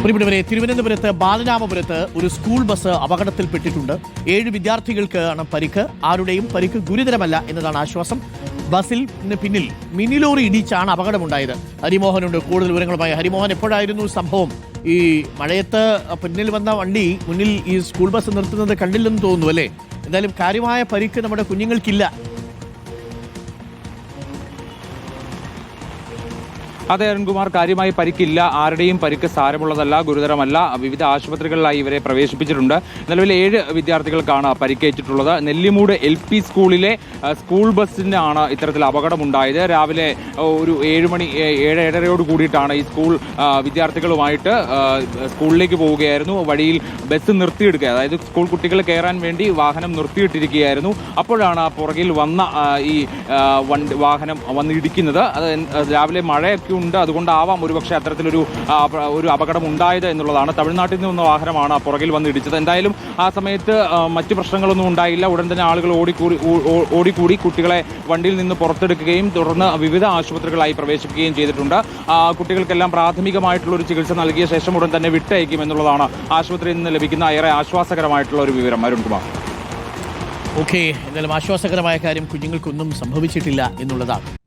പ്രിയപ്പെട്ടവരെ തിരുവനന്തപുരത്ത് ബാലരാമപുരത്ത് ഒരു സ്കൂൾ ബസ് അപകടത്തിൽപ്പെട്ടിട്ടുണ്ട്. ഏഴ് വിദ്യാർത്ഥികൾക്കാണ് പരിക്ക്. ആരുടെയും പരിക്ക് ഗുരുതരമല്ല എന്നതാണ് ആശ്വാസം. ബസ്സിൽ പിന്നിൽ മിനി ലോറി ഇടിച്ചാണ് അപകടമുണ്ടായത്. ഹരിമോഹനുണ്ട്. കൂടുതൽ വിവരങ്ങളുമായി ഹരിമോഹൻ എപ്പോഴായിരുന്നു സംഭവം? ഈ മഴയത്ത് പിന്നിൽ വന്ന വണ്ടി മുന്നിൽ ഈ സ്കൂൾ ബസ് നിർത്തുന്നത് കണ്ടില്ലെന്ന് തോന്നുന്നു അല്ലേ? എന്തായാലും കാര്യമായ പരിക്ക് നമ്മുടെ കുഞ്ഞുങ്ങൾക്കില്ല. അതെ അരുൺകുമാർ കാര്യമായി പരിക്കില്ല. ആരുടെയും പരിക്ക് സാരമുള്ളതല്ല ഗുരുതരമല്ല. വിവിധ ആശുപത്രികളിലായി ഇവരെ പ്രവേശിപ്പിച്ചിട്ടുണ്ട്. നിലവിൽ ഏഴ് വിദ്യാർത്ഥികൾക്കാണ് പരിക്കേറ്റിട്ടുള്ളത്. നെല്ലിമൂട് എൽ പി സ്കൂളിലെ സ്കൂൾ ബസ്സിനാണ് ഇത്തരത്തിൽ അപകടമുണ്ടായത്. രാവിലെ ഒരു ഏഴ് മണി ഏ, ഏഴ് ഏഴരയോട് കൂടിയിട്ടാണ് ഈ സ്കൂൾ വിദ്യാർത്ഥികളുമായിട്ട് സ്കൂളിലേക്ക് പോവുകയായിരുന്നു. വഴിയിൽ ബസ് നിർത്തിയെടുക്കുക അതായത് സ്കൂൾ കുട്ടികൾ കയറാൻ വേണ്ടി വാഹനം നിർത്തിയിട്ടിരിക്കുകയായിരുന്നു. അപ്പോഴാണ് പുറകിൽ വന്ന ഈ വണ്ടി വാഹനം വന്നിടിക്കുന്നത്. അത് രാവിലെ മഴയൊക്കെ ഉണ്ട്. അതുകൊണ്ടാവാം ഒരുപക്ഷെ അത്തരത്തിലൊരു ഒരു അപകടം ഉണ്ടായത് എന്നുള്ളതാണ്. തമിഴ്നാട്ടിൽ നിന്ന് വന്ന വാഹനമാണ് പുറകിൽ വന്ന് ഇടിച്ചത്. എന്തായാലും ആ സമയത്ത് മറ്റു പ്രശ്നങ്ങളൊന്നും ഉണ്ടായില്ല. ഉടൻ തന്നെ ആളുകൾ ഓടിക്കൂടി ഓടിക്കൂടി കുട്ടികളെ വണ്ടിയിൽ നിന്ന് പുറത്തെടുക്കുകയും തുടർന്ന് വിവിധ ആശുപത്രികളായി പ്രവേശിപ്പിക്കുകയും ചെയ്തിട്ടുണ്ട്. കുട്ടികൾക്കെല്ലാം പ്രാഥമികമായിട്ടുള്ള ഒരു ചികിത്സ നൽകിയ ശേഷം ഉടൻ തന്നെ വിട്ടയക്കും എന്നുള്ളതാണ് ആശുപത്രിയിൽ നിന്ന് ലഭിക്കുന്ന ഏറെ ആശ്വാസകരമായിട്ടുള്ള ഒരു വിവരം. അരുൺകുമാർ ഓക്കെ എന്തായാലും ആശ്വാസകരമായ കാര്യം കുഞ്ഞുങ്ങൾക്കൊന്നും സംഭവിച്ചിട്ടില്ല എന്നുള്ളതാണ്.